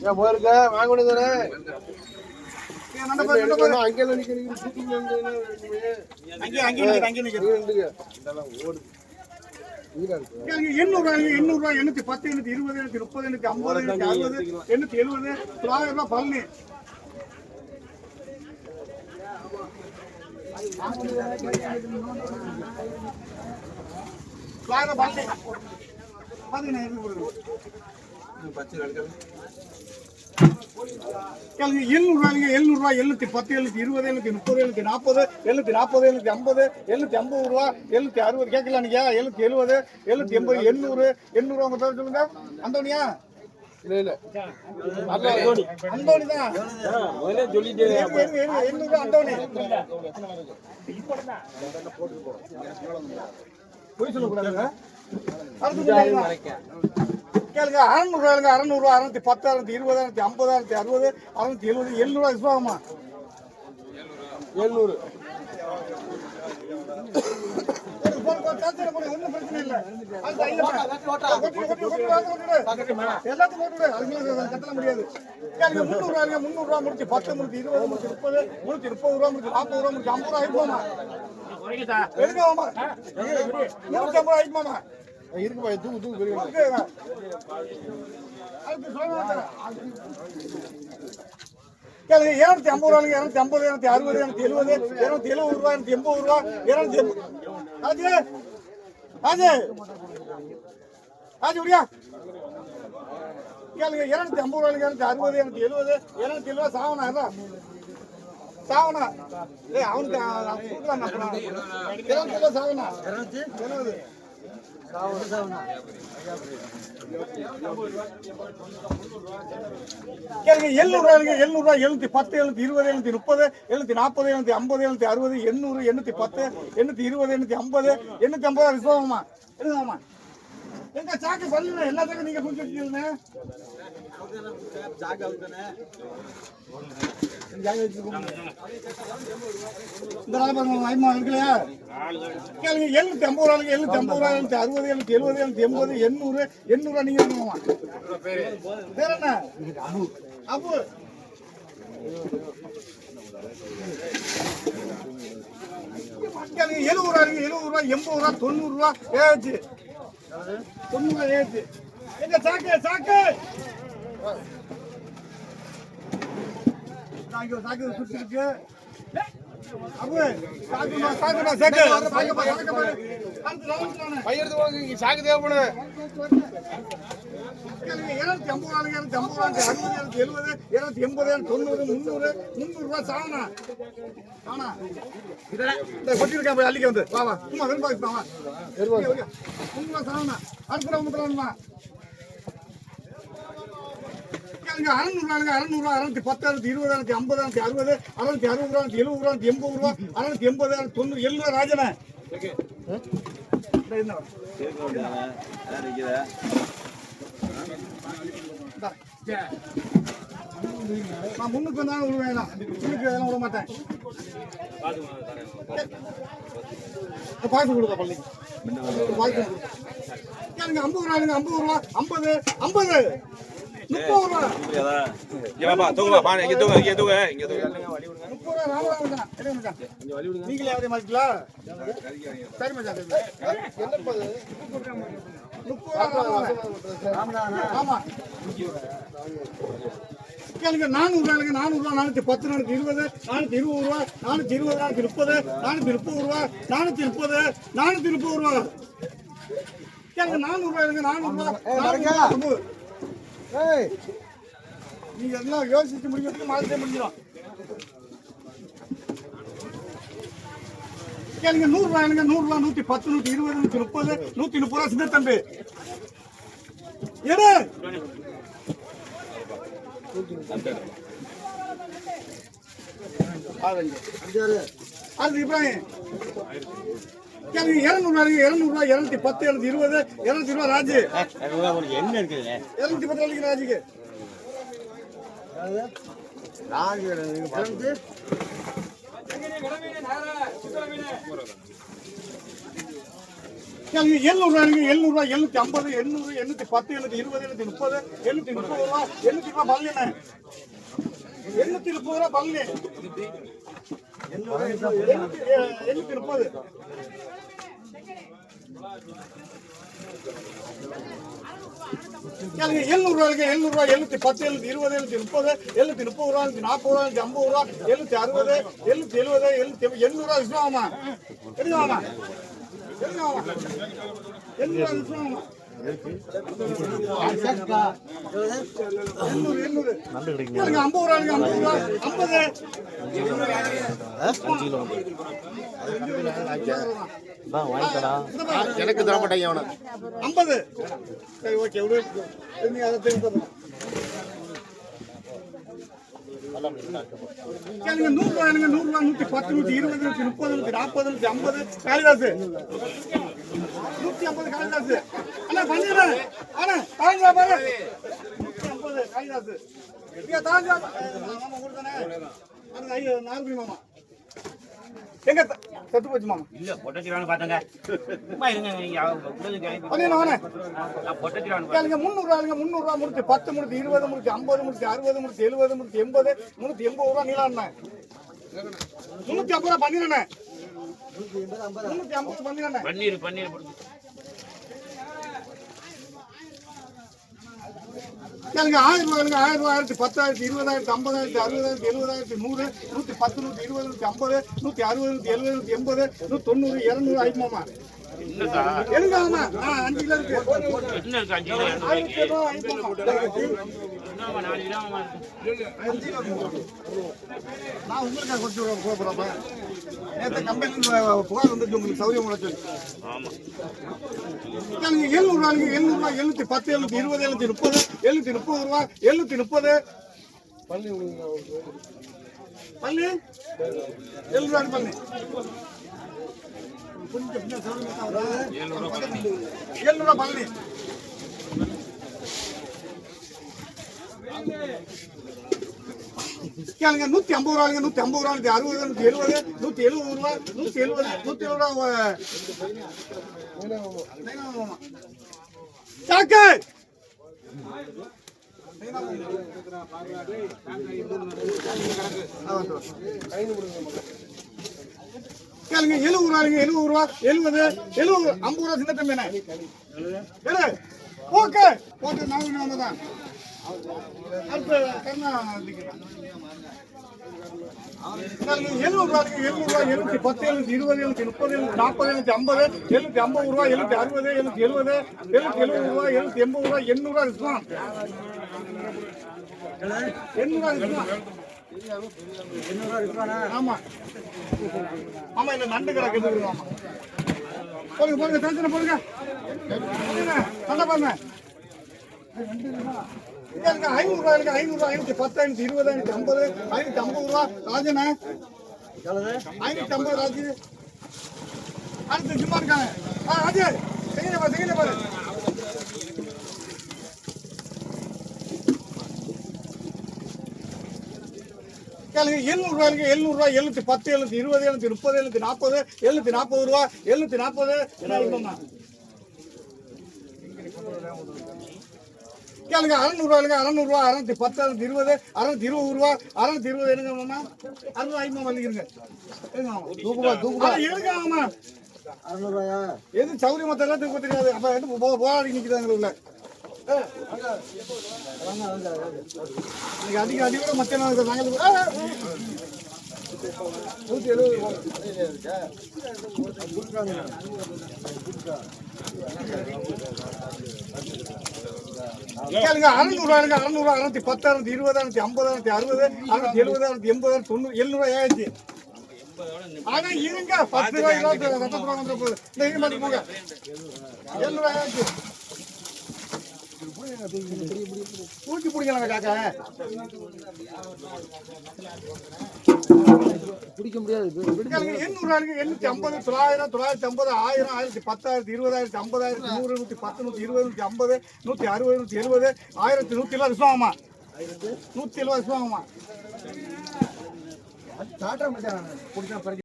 ஏன் போயிருக்க வாங்க வேண்டியதானே. அங்கே. ஓடுது எண்ணூறு ரூபாய்ங்க, எண்ணூறு ரூபாய், எண்ணூத்தி பத்து, எண்ணூத்தி இருபது, எண்ணூத்தி முப்பது, எண்ணூத்தி ஐம்பது, எண்ணூத்தி அறுபது, எண்ணூத்தி எழுபது, தொள்ளாயிரம் ரூபாய் பழனி. தொள்ளாயிரம் பழனி. பாத்தீங்கன்னா, எப்படி போடுறது? கேளுங்க, எழுநூறு ரூபாய்ங்க, எழுநூறு ரூபாய், எழுநூத்தி பத்து, எழுநூத்தி இருபது, எழுநூத்தி முப்பது, எழுநூத்தி நாற்பது, எழுநூத்தி நாற்பது, எழுநூத்தி ஐம்பது, எழுநூத்தி ஐம்பது ரூபா, எழுநூத்தி அறுபது, கேட்கல நீங்க? எழுநூத்தி எழுபது, எழுநூத்தி எண்பது, எண்ணூறு, எண்ணூறு உங்க பேர் சொல்லுங்க. அந்தோனியா? பொய் சொல்லக்கூடாதுங்க. கேளுங்க அறநூறு ரூபாய்ங்க அறநூறு ரூபா அறுநூத்தி பத்து அறுநூத்தி இருபது அறுநூத்தி ஐம்பது அறுநூத்தி அறுபது அறுநூத்தி எழுபது எழுநூறு ரூபாய் விசுவாகமா எழுநூறு ஒன்றும் பிரச்சனை இல்லை எல்லாத்துக்கும் ஐயா, கொட்டிடு, கட்டல முடியாது கேளுங்க, முந்நூறு ரூபாய்ங்க, முந்நூறு முடிச்சு பத்து முடிச்சு இருபது முடிச்சு முப்பது முடிச்சு முப்பது ரூபா முடிச்சு நாற்பது ரூபா முடிச்சு ஐம்பது ரூபா ஆயிப்போமா நூற்றி ஐம்பது ரூபா ஆயிப்போமா இருக்குப்பா தூக்கு தூக்கு பெரிய இருநூத்தி ஐம்பது ரூபாய்ங்க, இருநூத்தி ஐம்பது, இருநூத்தி அறுபது, இருநூத்தி எழுபது, இருநூத்தி எழுபது ரூபாய், இருநூத்தி எண்பது ரூபாய், இருநூத்தி எண்பது. ராஜு, ராஜு. ராஜு, விடியா? கேளுங்க, இருநூத்தி ஐம்பது ரூபாய்ங்க, இருநூத்தி அறுபது, இருநூத்தி எழுபது, இருநூத்தி எழுபது, சாவனா, இருடா. சாவனா. ஏய், அவனுக்கு அவன் கொடுக்கலாம் அப்புறம். இருநூத்தி எழுபது சாவனா. எழுபது. கேளுங்க எழுநூறு ரூபாய்ங்க எழுநூறு எழுநூத்தி பத்து எழுநூத்தி இருபது எழுநூத்தி முப்பது எழுநூத்தி நாற்பது எழுநூத்தி ஐம்பது எழுநூத்தி அறுபது எண்ணூறு எண்ணூத்தி பத்து எண்ணூத்தி இருபது எண்ணூத்தி ஐம்பது எண்ணூத்தி ஐம்பது விசுவாகமா எடுங்கம்மா எங்க சாக்கு சொல்லுங்க எல்லாத்துக்கும் நீங்க குடிச்சு வச்சுக்கீங்க. இந்த நாள் பாருங்க ஐமா இருக்கலையா கேளுங்க எழுநூத்தி ஐம்பது ரூபாய்க்கு எழுநூத்தி ஐம்பது ரூபாய் எழுநூத்தி அறுபது எழுநூத்தி எழுபது எழுநூத்தி எண்பது எண்ணூறு எண்ணூறு நீங்க வேற என்ன அப்போ கேளுங்க எழுபது ரூபா இருக்கு எழுபது ரூபா எண்பது ரூபா தொண்ணூறு ரூபா ஏச்சு தொண்ணூறு ஏச்சு எங்க சாக்கு சாக்கு சாக்கு சாக்கு சுத்தி இருக்கு அபு சாக்குமா சாக்குமா சாக்கு சாக்குமா சாக்குமா அடுத்து ரவுண்ட் பையன் போங்க இங்க சாக்கு தேவைப்படும் இருநூத்தி ஐம்பது ரூபாய் இருநூத்தி ஐம்பது ரூபாய் அறுபது எழுபது இருநூத்தி எண்பது தொண்ணூறு முந்நூறு முந்நூறு ரூபாய் சாவனா ஆனா இந்த கொட்டிருக்கேன் போய் அள்ளிக்க வந்து. வா வா. சும்மா வெறும் வா. முந்நூறு ரூபாய் சாவனா அடுத்த ரூபா அறநூறுவாங்க அறநூறுவா அறுநூத்தி பத்து அறுநூத்தி இருபது ஆயிரத்தி ஐம்பது அறுபது அறுநூத்தி அறுபது ரூபா எழுபது ரூபா எண்பது ரூபா அறுநூத்தி எண்பது அறுநூத்தி தொண்ணூறு எழுபது ராஜன. நான் முன்னுக்கு வந்தாலும் விடுவேன் நான். பின்னுக்கு அதெல்லாம் விட மாட்டேன். பாய்ச்சி கொடுக்க பள்ளி. பாய்ச்சி கொடுக்க ஐம்பது ரூபாய்ங்க ஐம்பது ரூபா ஐம்பது ஐம்பது. முப்பது ரூபா இங்க வாப்பா தூங்குப்பா பானை இங்க தூங்க இங்க தூங்க இங்க தூங்க. நீங்களே யாரையும் மாத்திக்கலாம் சரி மச்சான் கேளுங்க நானூறு ரூபாய்ங்க நானூறு ரூபா நானூத்தி பத்து நானூத்தி இருபது நானூத்தி இருபது ரூபா நானூத்தி இருபது நானூத்தி முப்பது நானூத்தி முப்பது ரூபா நானூத்தி முப்பது நானூத்தி முப்பது ரூபா. கேளுங்க நானூறு ரூபாய்ங்க நானூறு ரூபா. ஏய் நீங்க எல்லாம் யோசிச்சு முடிக்கிறதுக்கு மாதத்தே முடிஞ்சிடும். கேளுங்க நூறு ரூபாய்ங்க நூறு ரூபாய் நூத்தி பத்து நூத்தி இருபது நூத்தி முப்பது நூத்தி முப்பது ரூபா சின்ன தம்பி. எடு. அது இப்ராஹிம். எனக்கு இருநூறு ரூபாய்ங்க இருநூறு ரூபாய் பத்து இருநூத்தி இருபது இருநூத்தி ரூபாய் ராஜு. என்ன இருக்குது இருநூத்தி பத்து ரூபாய்க்கு ராஜுக்கு. கேளுங்க எழுநூறு ரூபாய்ங்க எழுநூறு ரூபாய் எழுநூத்தி ஐம்பது எண்ணூறு எண்ணூத்தி பத்து எண்ணூத்தி இருபது எழுநூத்தி முப்பது எழுநூத்தி முப்பது ரூபா எண்ணூத்தி ரூபா பல்லுண்ணே எண்ணூத்தி முப்பது ரூபா பங்கு எண்ணூத்தி எண்ணூத்தி முப்பது. கேளுங்க எழுநூறு ரூபாய்க்கு எழுநூறு ரூபாய் எழுநூத்தி பத்து எழுநூத்தி இருபது எழுநூத்தி முப்பது எழுநூத்தி முப்பது ரூபா எழுநூத்தி நாற்பது ரூபா எழுநூத்தி ஐம்பது ரூபா எழுநூத்தி அறுபது எழுநூத்தி எழுபது எழுநூத்தி எண்பது ரூபா விஸ்வாமா எடுங்கம்மா எடுங்கம்மா எண்ணூறு விஸ்வாமா எண்ணூறு ஐம்பது ஐம்பது ரூபா ஐம்பது எனக்கு தர மாட்டேங்க அவனை. ஐம்பது. சரி ஓகே விடு. நீ அதை திரும்ப கேளுங்க நூறு ரூபாய் எனக்கு நூறு ரூபாய் நூத்தி பத்து நூத்தி இருபது நூத்தி முப்பது நூத்தி நாற்பது நூத்தி ஐம்பது. காளிதாசு. நூத்தி ஐம்பது காளிதாசு. அண்ணா பண்ணிடுறேன் அண்ணா தாங்க பாரு. நூத்தி ஐம்பது காளிதாசு. இங்க தாங்க மாமா ஊர் தானே? ஐயோ நாகரி மாமா. எங்க செத்து போச்சு மாமா. இல்ல பொட்டச்சிலான்னு பாத்தங்க. சும்மா இருங்க முந்நூறு ரூபாய்ங்க முந்நூறு ரூபா முடிச்சு பத்து முடிச்சு இருபது முடிச்சு ஐம்பது முடிச்சு அறுபது முடிச்சு எழுபது முடிச்சு எண்பது முன்னூத்தி எண்பது ரூபா நீலாண்ணே முன்னூத்தி ஐம்பது ரூபா பண்ணிடுறேன் முன்னூத்தி ஐம்பது பண்ணிடுறேன் பன்னீர் பன்னீர் கேளுங்க ஆயிரம் ரூபாய்ங்க ஆயிரம் ரூபாய் ஆயிரத்தி பத்தாயிரத்தி இருபதாயிரத்தி ஐம்பதாயிரத்தி அறுபதாயிரத்தி எழுபதாயிரத்தி நூறு நூத்தி பத்து நூத்தி இருபது நூத்தி ஐம்பது நூத்தி அறுபது நூத்தி எழுபது நூத்தி எண்பது நூத்தி தொண்ணூறு இருநூறு ஐம்பமா ஆமா நான் அஞ்சு கிலோ இருக்கு. என்னம்மா நாலு நான் உங்களுக்காக கொடுத்து விட போகிறப்ப நேற்று கம்பெனியில் புகார் வந்துச்சு உங்களுக்கு சௌரியம் உழைச்சு ஆமா. எனக்கு எழுநூறு ரூபாய்க்கு எழுநூறு ரூபாய் எழுநூத்தி பத்து எழுநூத்தி இருபது எழுநூத்தி முப்பது எழுநூத்தி முப்பது ரூபா எழுநூத்தி முப்பது. பள்ளி பள்ளி எழுநூறு ரூபாய் பள்ளி கொஞ்சம் பின்னாடி சௌரியம் தான் வருது. எழுநூறு ரூபாய் பள்ளி கேளுங்க நூத்தி ஐம்பது ரூபாய்ங்க நூத்தி ஐம்பது ரூபா நூத்தி அறுபது நூத்தி எழுபது நூத்தி எழுபது ரூபா நூத்தி எழுபது நூத்தி எழுபது ரூபா சாக்கு கேளுங்க எழுபது ரூபாய் எழுபது ரூபா எழுபது எழுபது ஐம்பது ரூபா சின்ன தம்பி என்ன? ஓகே ஓகே நாலு தான். எழுநூறு ரூபாய்க்கு எழுநூறு ரூபாய் எழுநூத்தி பத்து எழுநூத்தி இருபது எழுநூத்தி முப்பது எழுநூத்தி நாற்பது எழுநூத்தி ஐம்பது எழுநூத்தி ஐம்பது ரூபாய் எழுநூத்தி அறுபது எழுநூத்தி எழுபது எழுநூத்தி எழுபது ரூபாய் எழுநூத்தி எண்பது ரூபாய் எண்ணூறு ரூபாய் டிஸ்கவுண்ட் எண்ணூறு ரூபாய் டிஸ்கவுண்ட் ஆமா ஆமா இந்த நண்டு கிடக்கு ஆமா போடுங்க போடுங்க டென்ஷன் போடுங்க போடுங்க, சண்டை பாருங்க. எனக்கு ஐநூறு ரூபா இருக்கு ஐநூறு ரூபா ஐநூத்தி பத்து ஐநூத்தி இருபது ஐநூத்தி ஐம்பது ஐநூத்தி ஐம்பது ரூபா ராஜனே. ஐநூத்தி ஐம்பது ராஜு. அடுத்து சும்மா இருக்காங்க ஆ ராஜு செய்யுங்க பாரு செய்யுங்க பாரு. கேளுங்க எழுநூறு ரூபாய்க்கு எழுநூறு ரூபாய் எழுநூத்தி பத்து எழுநூத்தி இருபது எழுநூத்தி முப்பது எழுநூத்தி நாற்பது எழுநூத்தி நாற்பது ரூபா எழுநூத்தி நாற்பது என்ன கேளுங்க அறநூறு ரூபாய்க்கு அறநூறு ரூபா அறநூத்தி பத்து அறுநூத்தி இருபது அறுநூத்தி இருபது ரூபா அறுநூத்தி இருபது எடுங்க மாமா? அறுநூறு ஐம்பது மல்லிக்கிறங்க தூக்குபா தூக்குபா எடுங்க மாமா. எது சௌரிய மத்த எல்லாம் தூக்க தெரியாது. அப்ப வந்து போராடி ஏ, இன்னைக்கு அதிக அதிக மத்திய நாங்கள். நூத்தி எழுபது. கேளுங்க அறுநூறு ரூபாய்க்கு அறுநூறு அறுநூத்தி பத்து அறுநூத்தி இருபது அறுநூத்தி ஐம்பது அறுநூத்தி அறுபது அறுநூத்தி எழுபது அறுநூத்தி எண்பது தொண்ணூறு எழுநூறு ரூபாய் ஆயிடுச்சு. ஆனா இருங்க பத்து ரூபாய் இருபது ரூபாய் போகுது இந்த மட்டும் போங்க. எழுநூறு ரூபாய் ஆயிடுச்சு. தூக்கி பிடிக்கலாங்க காக்கா. கேளுங்க, எண்ணூறு ரூபாய்க்கு எண்ணூத்தி ஐம்பது தொள்ளாயிரம் தொள்ளாயிரத்தி ஐம்பது ஆயிரம் ஆயிரத்தி பத்தாயிரத்தி இருபதாயிரத்தி ஐம்பதாயிரத்தி நூறு நூத்தி பத்து நூத்தி இருபது நூத்தி ஐம்பது நூத்தி அறுபது நூத்தி எழுபது ஆயிரத்தி நூத்தி எழுபது விசுவாமா நூத்தி எழுபது விசுவாமா